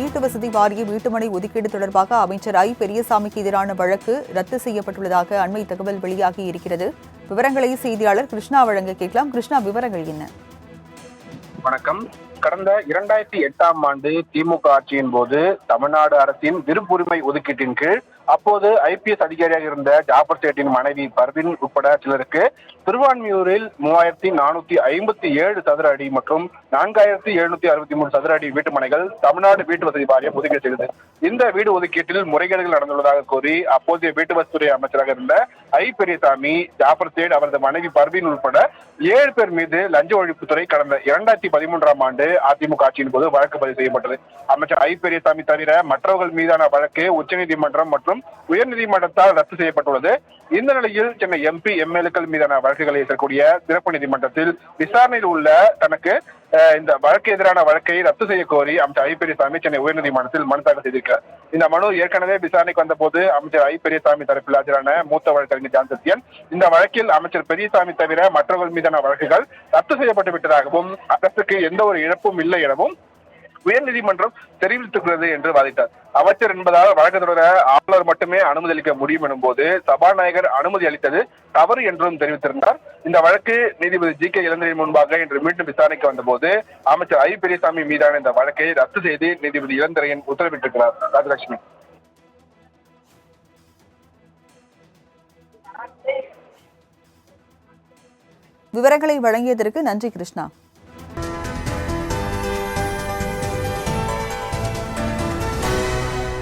வீட்டு வசதி வாரிய வீட்டுமனை ஒதுக்கீடு தொடர்பாக அமைச்சர் ஐ. பெரியசாமிக்கு எதிரான வழக்கு ரத்து செய்யப்பட்டுள்ளதாக அண்மை தகவல் வெளியாகி இருக்கிறது. விவரங்களை செய்தியாளர் கிருஷ்ணா வழங்க கேட்கலாம். கிருஷ்ணா விவரங்கள் என்ன? வணக்கம். கடந்த இரண்டாயிரத்தி எட்டாம் ஆண்டு திமுக ஆட்சியின் போது தமிழ்நாடு அரசின் விருப்புரிமை ஒதுக்கீட்டின் கீழ் அப்போது ஐபிஎஸ் அதிகாரியாக இருந்த ஜாபர் சேட்டின் மனைவி பர்வின் உட்பட சிலருக்கு திருவான்மியூரில் மூவாயிரத்தி நானூத்தி ஐம்பத்தி ஏழு சதுர அடி மற்றும் நான்காயிரத்தி எழுநூத்தி அறுபத்தி மூணு சதுர அடி வீட்டு மனைகள் தமிழ்நாடு வீட்டு வசதி வாரியம் ஒதுக்கீடு செய்தது. இந்த வீடு ஒதுக்கீட்டில் முறைகேடுகள் நடந்துள்ளதாக கூறி அப்போதைய வீட்டு வசதித்துறை அமைச்சராக இருந்த ஐ பெரியசாமி ஜாபர் சேட் அவரது மனைவி பர்வின் உட்பட ஏழு பேர் மீது லஞ்ச ஒழிப்புத்துறை கடந்த இரண்டாயிரத்தி பதிமூன்றாம் ஆண்டு அதிமுக ஆட்சியின் போது வழக்கு பதிவு செய்யப்பட்டது. அமைச்சர் ஐ பெரியசாமி தவிர மற்றவர்கள் மீதான வழக்கு உச்சநீதிமன்றம் மற்றும் உயர்நீதிமன்றத்தால் ரத்து செய்யப்பட்டுள்ளது. இந்த நிலையில் சென்னை எம்பி எம்எல்ஏக்கள் மீதான வழக்குகளை எதிர்க்கக்கூடிய சிறப்பு நீதிமன்றத்தில் விசாரணையில் உள்ள தனக்கு இந்த வழக்கு எதிரான வழக்கை ரத்து செய்ய கோரி அமைச்சர் ஐ பெரியசாமி சென்னை உயர்நீதிமன்றத்தில் மனு தாக்கல் செய்திருக்கிறார் இந்த மனு ஏற்கனவே விசாரணைக்கு வந்தபோது அமைச்சர் ஐ பெரியசாமி தரப்பில் ஆஜரான மூத்த வழக்கறிஞர் ஜான் சத்யன் இந்த வழக்கில் அமைச்சர் பெரியசாமி தவிர மற்றவர்கள் மீதான வழக்குகள் ரத்து செய்யப்பட்டு விட்டதாகவும் அரசுக்கு எந்த ஒரு இழப்பும் இல்லை எனவும் உயர்நீதிமன்றம் தெரிவித்துள்ளது என்று வாதிட்டார். அமைச்சர் என்பதால் வழக்கு தொடர ஆளுநர் மட்டுமே அனுமதி அளிக்க முடியும் எனும் போது சபாநாயகர் அனுமதி அளித்தது தவறு என்றும் தெரிவித்திருந்தார். இந்த வழக்கு நீதிபதி ஜி கே இளந்திரின் முன்பாக இன்று மீண்டும் விசாரணைக்கு வந்தபோது அமைச்சர் ஐ பெரியசாமி மீதான இந்த வழக்கை ரத்து செய்து நீதிபதி இளந்திரையன் உத்தரவிட்டிருக்கிறார். ராஜலட்சுமி. விவரங்களை வழங்கியதற்கு நன்றி கிருஷ்ணா.